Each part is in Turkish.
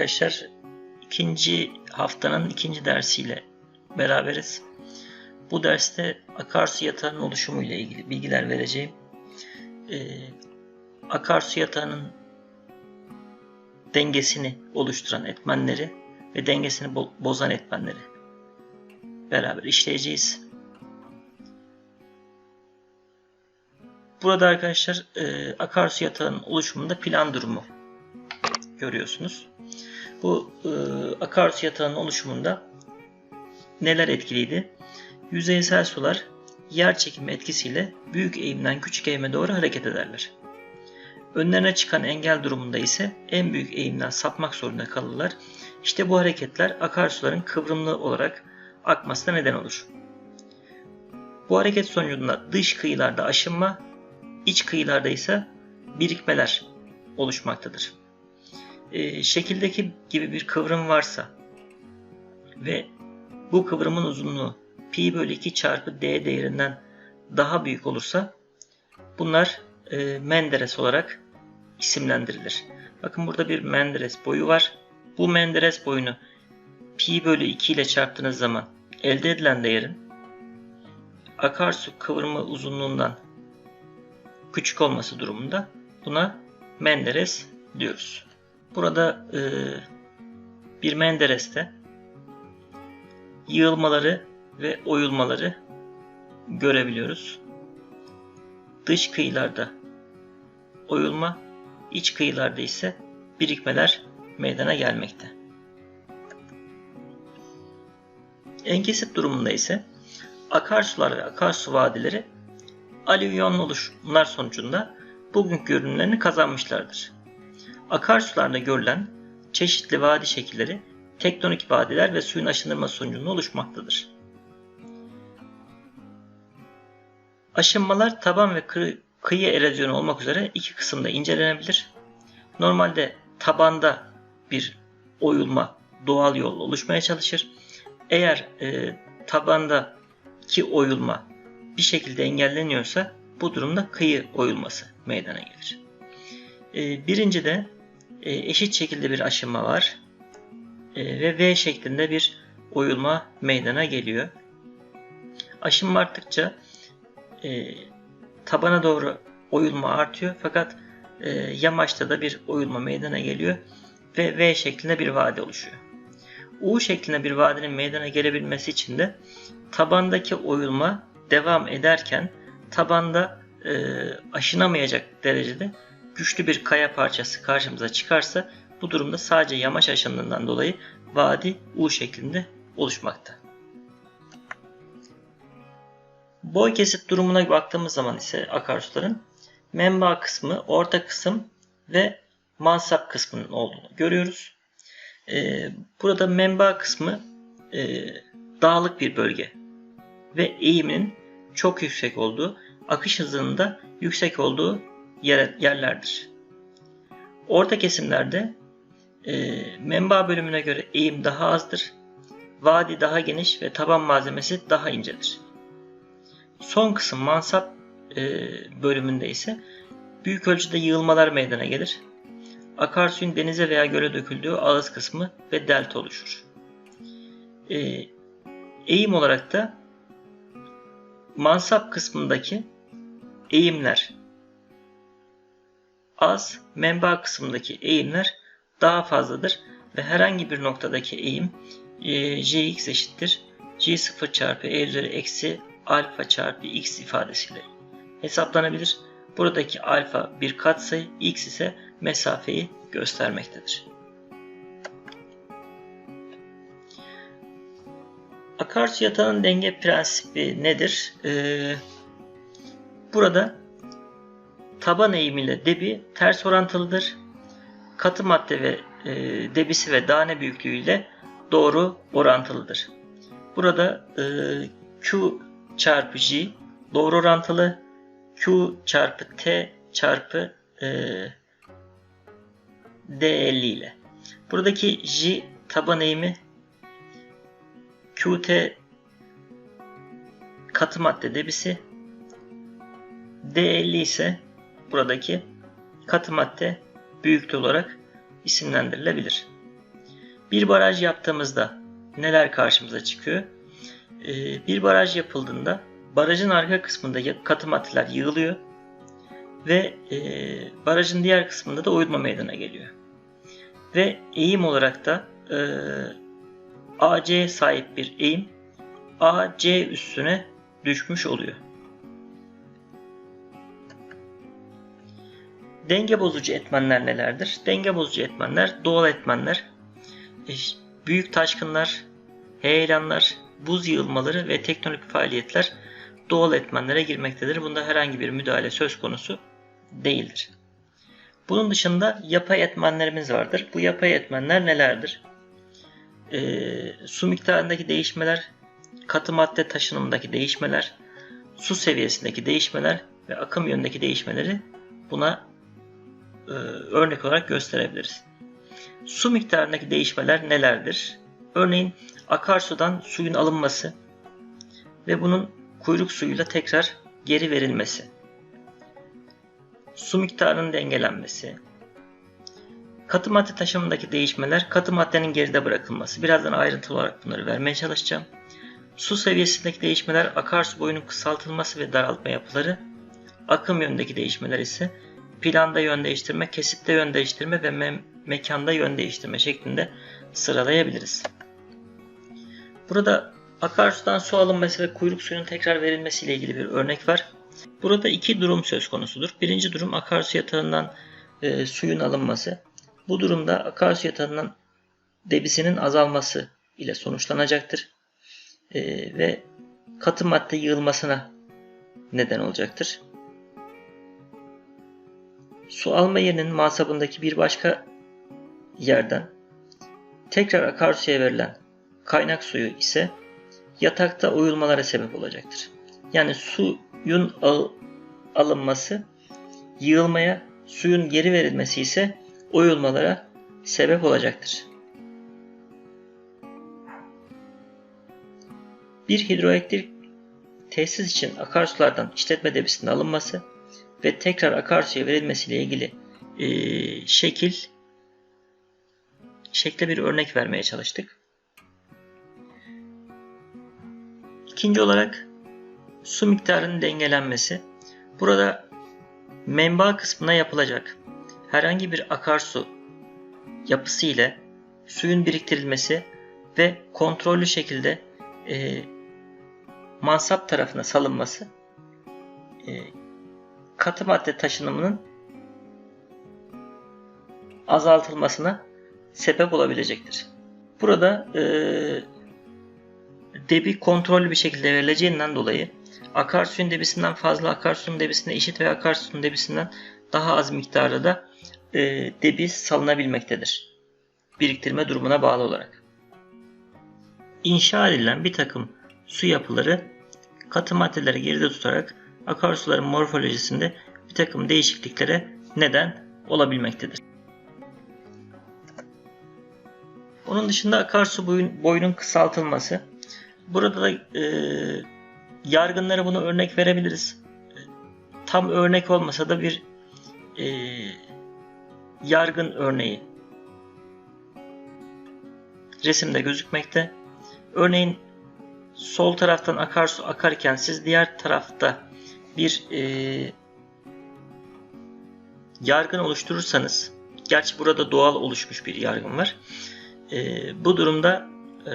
Arkadaşlar. İkinci haftanın ikinci dersiyle beraberiz. Bu derste akarsu yatağının oluşumu ile ilgili bilgiler vereceğim. Ee, akarsu yatağının dengesini oluşturan etmenleri ve dengesini bo- bozan etmenleri beraber işleyeceğiz. Burada arkadaşlar e, akarsu yatağının oluşumunda plan durumu görüyorsunuz. Bu e, akarsu yatağının oluşumunda neler etkiliydi? Yüzeysel sular yer çekimi etkisiyle büyük eğimden küçük eğime doğru hareket ederler. Önlerine çıkan engel durumunda ise en büyük eğimden sapmak zorunda kalırlar. İşte bu hareketler akarsuların kıvrımlı olarak akmasına neden olur. Bu hareket sonucunda dış kıyılarda aşınma, iç kıyılarda ise birikmeler oluşmaktadır. E, şekildeki gibi bir kıvrım varsa ve bu kıvrımın uzunluğu pi bölü 2 çarpı d değerinden daha büyük olursa bunlar e, Menderes olarak isimlendirilir. Bakın burada bir Menderes boyu var. Bu Menderes boyunu pi bölü 2 ile çarptığınız zaman elde edilen değerin akarsu kıvrımı uzunluğundan küçük olması durumunda buna Menderes diyoruz. Burada e, bir Menderes'te yığılmaları ve oyulmaları görebiliyoruz. Dış kıyılarda oyulma, iç kıyılarda ise birikmeler meydana gelmekte. Enkesit durumunda ise akarsular ve akarsu vadileri alüvyonlu oluşumlar sonucunda bugünkü görünümlerini kazanmışlardır. Akarsularda görülen çeşitli vadi şekilleri tektonik vadiler ve suyun aşınırması sonucunda oluşmaktadır. Aşınmalar taban ve kıyı erozyonu olmak üzere iki kısımda incelenebilir. Normalde tabanda bir oyulma doğal yolla oluşmaya çalışır. Eğer e, tabandaki oyulma bir şekilde engelleniyorsa bu durumda kıyı oyulması meydana gelir. E, birinci de e, eşit şekilde bir aşınma var e, ve V şeklinde bir oyulma meydana geliyor. Aşınma arttıkça e, tabana doğru oyulma artıyor fakat yamaçta da bir oyulma meydana geliyor ve V şeklinde bir vade oluşuyor. U şeklinde bir vadenin meydana gelebilmesi için de tabandaki oyulma devam ederken tabanda aşınamayacak derecede güçlü bir kaya parçası karşımıza çıkarsa bu durumda sadece yamaç aşındığından dolayı vadi U şeklinde oluşmakta. Boy kesit durumuna baktığımız zaman ise akarsuların menba kısmı, orta kısım ve mansap kısmının olduğunu görüyoruz. Ee, burada menba kısmı e, dağlık bir bölge ve eğiminin çok yüksek olduğu, akış hızının da yüksek olduğu yer, yerlerdir. Orta kesimlerde e, menba bölümüne göre eğim daha azdır, vadi daha geniş ve taban malzemesi daha incedir. Son kısım mansap e, bölümünde ise büyük ölçüde yığılmalar meydana gelir. Akarsuyun denize veya göle döküldüğü ağız kısmı ve delta oluşur. E, eğim olarak da mansap kısmındaki eğimler az, menba kısmındaki eğimler daha fazladır ve herhangi bir noktadaki eğim e, Jx eşittir. J0 çarpı E üzeri eksi alfa çarpı x ifadesiyle hesaplanabilir. Buradaki alfa bir katsayı, x ise mesafeyi göstermektedir. Akarsu yatağının denge prensibi nedir? Ee, burada taban eğimiyle debi ters orantılıdır. Katı madde ve e, debisi ve tane büyüklüğüyle doğru orantılıdır. Burada e, Q çarpı J doğru orantılı Q çarpı T çarpı e, D50 ile. Buradaki J taban eğimi QT katı madde debisi D50 ise buradaki katı madde büyüklüğü olarak isimlendirilebilir. Bir baraj yaptığımızda neler karşımıza çıkıyor? Ee, bir baraj yapıldığında barajın arka kısmında katı maddeler yığılıyor ve e, barajın diğer kısmında da oyulma meydana geliyor. Ve eğim olarak da e, AC sahip bir eğim AC üstüne düşmüş oluyor. Denge bozucu etmenler nelerdir? Denge bozucu etmenler doğal etmenler, e, büyük taşkınlar, heyelanlar, buz yığılmaları ve tektonik faaliyetler doğal etmenlere girmektedir. Bunda herhangi bir müdahale söz konusu değildir. Bunun dışında yapay etmenlerimiz vardır. Bu yapay etmenler nelerdir? E, su miktarındaki değişmeler, katı madde taşınımındaki değişmeler, su seviyesindeki değişmeler ve akım yönündeki değişmeleri buna e, örnek olarak gösterebiliriz. Su miktarındaki değişmeler nelerdir? Örneğin akarsudan suyun alınması ve bunun kuyruk suyuyla tekrar geri verilmesi. Su miktarının dengelenmesi. Katı madde taşımındaki değişmeler, katı maddenin geride bırakılması. Birazdan ayrıntılı olarak bunları vermeye çalışacağım. Su seviyesindeki değişmeler, akarsu boyunun kısaltılması ve daraltma yapıları. Akım yönündeki değişmeler ise planda yön değiştirme, kesitte yön değiştirme ve me mekanda yön değiştirme şeklinde sıralayabiliriz. Burada akarsudan su alınması ve kuyruk suyunun tekrar verilmesi ile ilgili bir örnek var. Burada iki durum söz konusudur. Birinci durum akarsu yatağından e, suyun alınması. Bu durumda akarsu yatağından debisinin azalması ile sonuçlanacaktır. E, ve katı madde yığılmasına neden olacaktır. Su alma yerinin masabındaki bir başka yerden tekrar akarsuya verilen kaynak suyu ise yatakta oyulmalara sebep olacaktır. Yani suyun al alınması yığılmaya, suyun geri verilmesi ise oyulmalara sebep olacaktır. Bir hidroelektrik tesis için akarsulardan işletme debisinin alınması ve tekrar akarsuya verilmesiyle ilgili e, şekil şekle bir örnek vermeye çalıştık. İkinci olarak su miktarının dengelenmesi. Burada menba kısmına yapılacak herhangi bir akarsu yapısı ile suyun biriktirilmesi ve kontrollü şekilde e, mansap tarafına salınması e, katı madde taşınımının azaltılmasına sebep olabilecektir. Burada e, debi kontrollü bir şekilde verileceğinden dolayı akarsuyun debisinden fazla akarsuyun debisine eşit ve akarsuyun debisinden daha az miktarda da e, debi salınabilmektedir. Biriktirme durumuna bağlı olarak. İnşa edilen bir takım su yapıları katı maddeleri geride tutarak akarsuların morfolojisinde bir takım değişikliklere neden olabilmektedir. Onun dışında akarsu boyun, boyunun kısaltılması. Burada da e, yargınlara bunu örnek verebiliriz. Tam örnek olmasa da bir e, yargın örneği resimde gözükmekte. Örneğin sol taraftan akarsu akarken siz diğer tarafta bir e, yargın oluşturursanız, gerçi burada doğal oluşmuş bir yargın var. E, bu durumda e,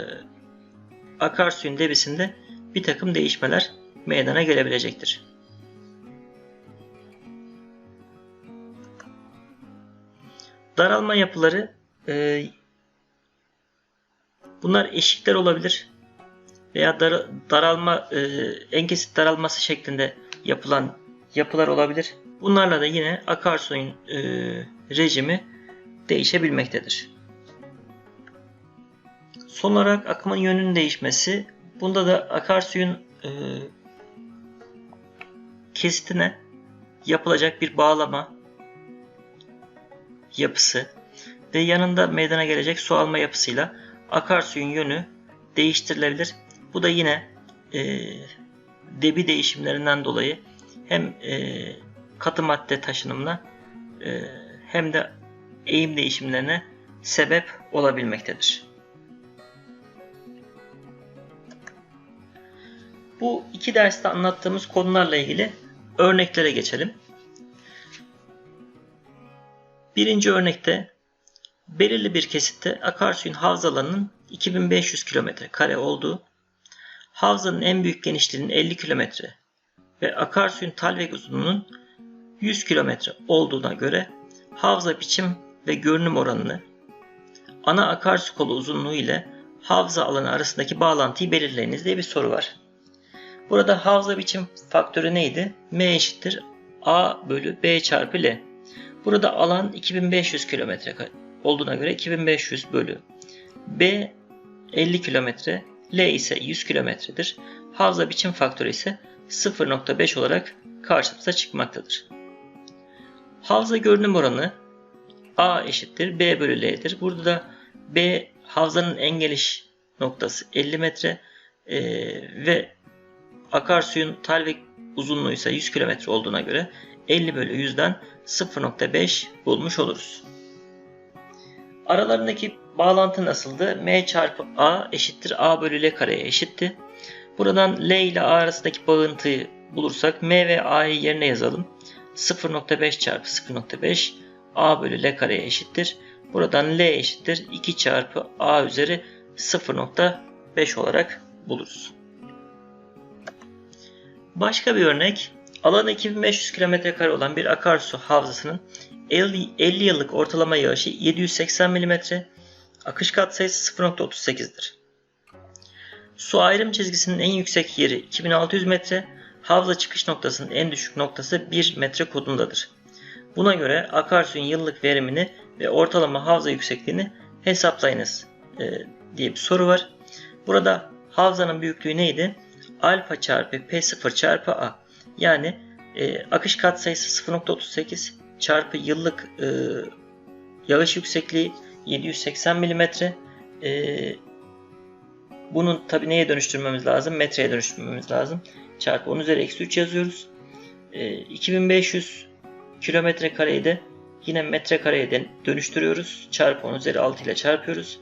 akarsuyun debisinde bir takım değişmeler meydana gelebilecektir. Daralma yapıları e, bunlar eşikler olabilir veya dar, daralma e, en kesit daralması şeklinde yapılan yapılar olabilir. Bunlarla da yine akarsuyun e, rejimi değişebilmektedir. Son olarak akımın yönünün değişmesi. Bunda da akarsuyun e, kesitine yapılacak bir bağlama yapısı ve yanında meydana gelecek su alma yapısıyla akarsuyun yönü değiştirilebilir. Bu da yine e, debi değişimlerinden dolayı hem e, katı madde taşınımına e, hem de eğim değişimlerine sebep olabilmektedir. Bu iki derste anlattığımız konularla ilgili örneklere geçelim. Birinci örnekte belirli bir kesitte akarsuyun havzalarının 2500 km kare olduğu, havzanın en büyük genişliğinin 50 km ve akarsuyun talvek uzunluğunun 100 km olduğuna göre havza biçim ve görünüm oranını ana akarsu kolu uzunluğu ile havza alanı arasındaki bağlantıyı belirleyiniz diye bir soru var. Burada havza biçim faktörü neydi? M eşittir A bölü B çarpı L. Burada alan 2500 km olduğuna göre 2500 bölü B 50 km, L ise 100 kilometredir. Havza biçim faktörü ise 0.5 olarak karşımıza çıkmaktadır. Havza görünüm oranı A eşittir B bölü L'dir. Burada da B havzanın en geniş noktası 50 metre e, ve akarsuyun talvek uzunluğu ise 100 km olduğuna göre 50 bölü 100'den 0.5 bulmuş oluruz. Aralarındaki bağlantı nasıldı? M çarpı A eşittir A bölü L kareye eşitti. Buradan L ile A arasındaki bağıntıyı bulursak M ve A'yı yerine yazalım. 0.5 çarpı 0.5 A bölü L kareye eşittir. Buradan L eşittir 2 çarpı A üzeri 0.5 olarak buluruz. Başka bir örnek. Alanı 2500 km2 olan bir akarsu havzasının 50, 50 yıllık ortalama yağışı 780 mm, akış katsayısı 0.38'dir. Su ayrım çizgisinin en yüksek yeri 2600 metre, havza çıkış noktasının en düşük noktası 1 metre kodundadır. Buna göre akarsuyun yıllık verimini ve ortalama havza yüksekliğini hesaplayınız e, diye bir soru var. Burada havzanın büyüklüğü neydi? Alfa çarpı P0 çarpı A. Yani e, akış katsayısı 0.38 çarpı yıllık e, yağış yüksekliği 780 mm. E, bunun tabi neye dönüştürmemiz lazım? Metreye dönüştürmemiz lazım. Çarpı 10 üzeri eksi 3 yazıyoruz. E, 2500 kilometre kareyi de yine metre kareye dönüştürüyoruz. Çarpı 10 üzeri 6 ile çarpıyoruz.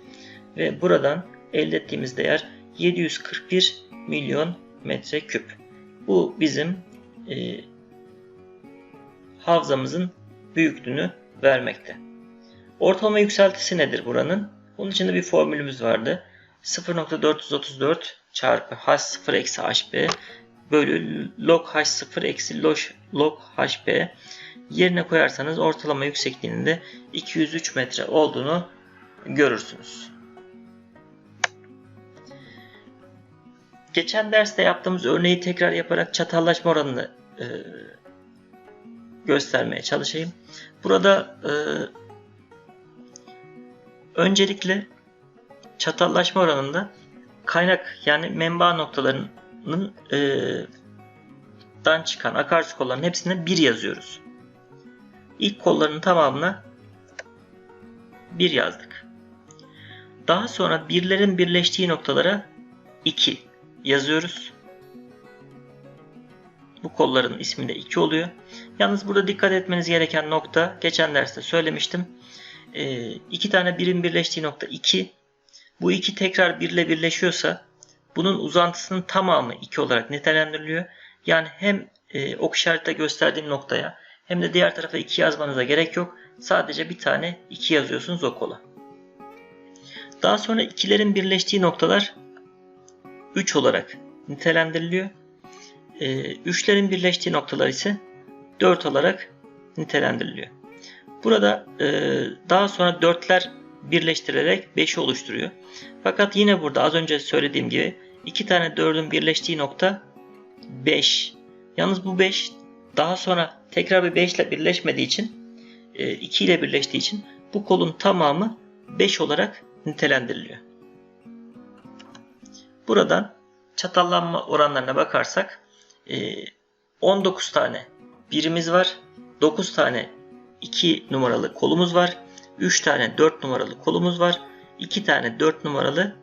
Ve buradan elde ettiğimiz değer 741 milyon metreküp. Bu bizim e, havzamızın büyüklüğünü vermekte. Ortalama yükseltisi nedir buranın? Bunun için de bir formülümüz vardı. 0.434 çarpı h0 eksi hb bölü log h0 eksi log hb yerine koyarsanız ortalama yüksekliğinin de 203 metre olduğunu görürsünüz. Geçen derste yaptığımız örneği tekrar yaparak çatallaşma oranını e, göstermeye çalışayım. Burada e, öncelikle çatallaşma oranında kaynak yani menba noktalarının e, dan çıkan akarsu kollarının hepsine 1 yazıyoruz. İlk kolların tamamına 1 yazdık. Daha sonra birlerin birleştiği noktalara 2 yazıyoruz. Bu kolların ismi de 2 oluyor. Yalnız burada dikkat etmeniz gereken nokta geçen derste söylemiştim. E, iki tane birim birleştiği nokta 2. Bu iki tekrar 1 ile birleşiyorsa bunun uzantısının tamamı 2 olarak nitelendiriliyor. Yani hem e, ok işarette gösterdiğim noktaya hem de diğer tarafa 2 yazmanıza gerek yok. Sadece bir tane 2 yazıyorsunuz o kola. Daha sonra ikilerin birleştiği noktalar 3 olarak nitelendiriliyor. E, üçlerin birleştiği noktalar ise 4 olarak nitelendiriliyor. Burada e, daha sonra dörtler birleştirerek 5'i oluşturuyor. Fakat yine burada az önce söylediğim gibi iki tane 4'ün birleştiği nokta 5. Yalnız bu 5 daha sonra tekrar bir 5 ile birleşmediği için 2 ile birleştiği için bu kolun tamamı 5 olarak nitelendiriliyor. Buradan çatallanma oranlarına bakarsak 19 tane birimiz var. 9 tane 2 numaralı kolumuz var. 3 tane 4 numaralı kolumuz var. 2 tane 4 numaralı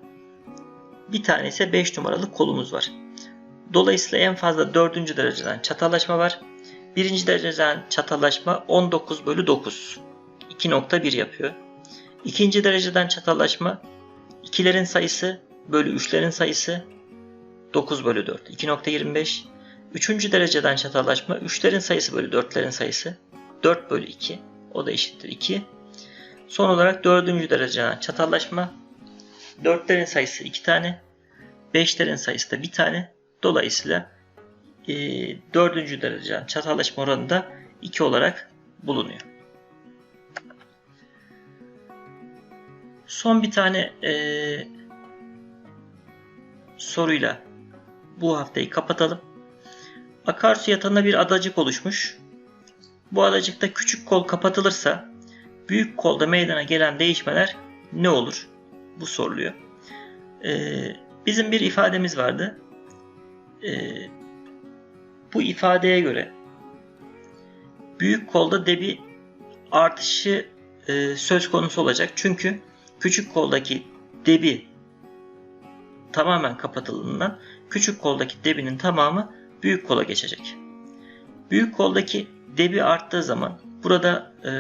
bir tane ise 5 numaralı kolumuz var. Dolayısıyla en fazla 4. dereceden çatallaşma var. 1. dereceden çatallaşma 19 bölü 9. 2.1 yapıyor. İkinci dereceden çatallaşma 2'lerin sayısı bölü 3'lerin sayısı 9 bölü 4 2.25 Üçüncü dereceden çatallaşma 3'lerin sayısı bölü 4'lerin sayısı 4 bölü 2 o da eşittir 2. Son olarak dördüncü dereceden çatallaşma 4'lerin sayısı 2 tane 5'lerin sayısı da 1 tane dolayısıyla e, dördüncü dereceden çatallaşma oranı da 2 olarak bulunuyor. Son bir tane e, soruyla bu haftayı kapatalım. Akarsu yatağında bir adacık oluşmuş. Bu adacıkta küçük kol kapatılırsa büyük kolda meydana gelen değişmeler ne olur? Bu soruluyor. Ee, bizim bir ifademiz vardı. Ee, bu ifadeye göre büyük kolda debi artışı e, söz konusu olacak. Çünkü küçük koldaki debi tamamen kapatıldığından küçük koldaki debinin tamamı büyük kola geçecek. Büyük koldaki debi arttığı zaman burada e,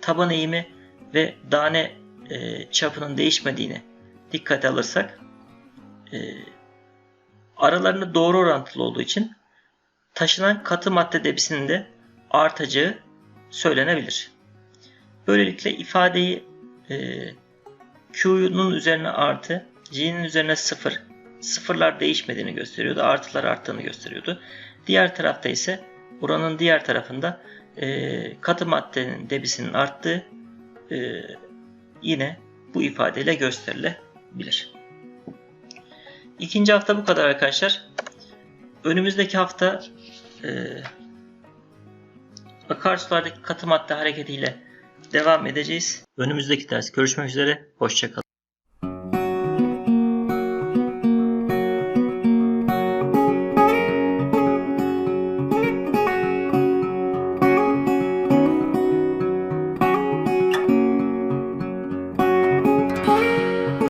taban eğimi ve dane e, çapının değişmediğini dikkate alırsak e, aralarında doğru orantılı olduğu için taşınan katı madde debisinin de artacağı söylenebilir. Böylelikle ifadeyi e, Q'nun üzerine artı, G'nin üzerine sıfır, sıfırlar değişmediğini gösteriyordu, artılar arttığını gösteriyordu. Diğer tarafta ise buranın diğer tarafında e, katı maddenin debisinin arttığı e, yine bu ifadeyle gösterilebilir. İkinci hafta bu kadar arkadaşlar. Önümüzdeki hafta e, akarsulardaki katı madde hareketiyle devam edeceğiz. Önümüzdeki ders görüşmek üzere. Hoşçakalın.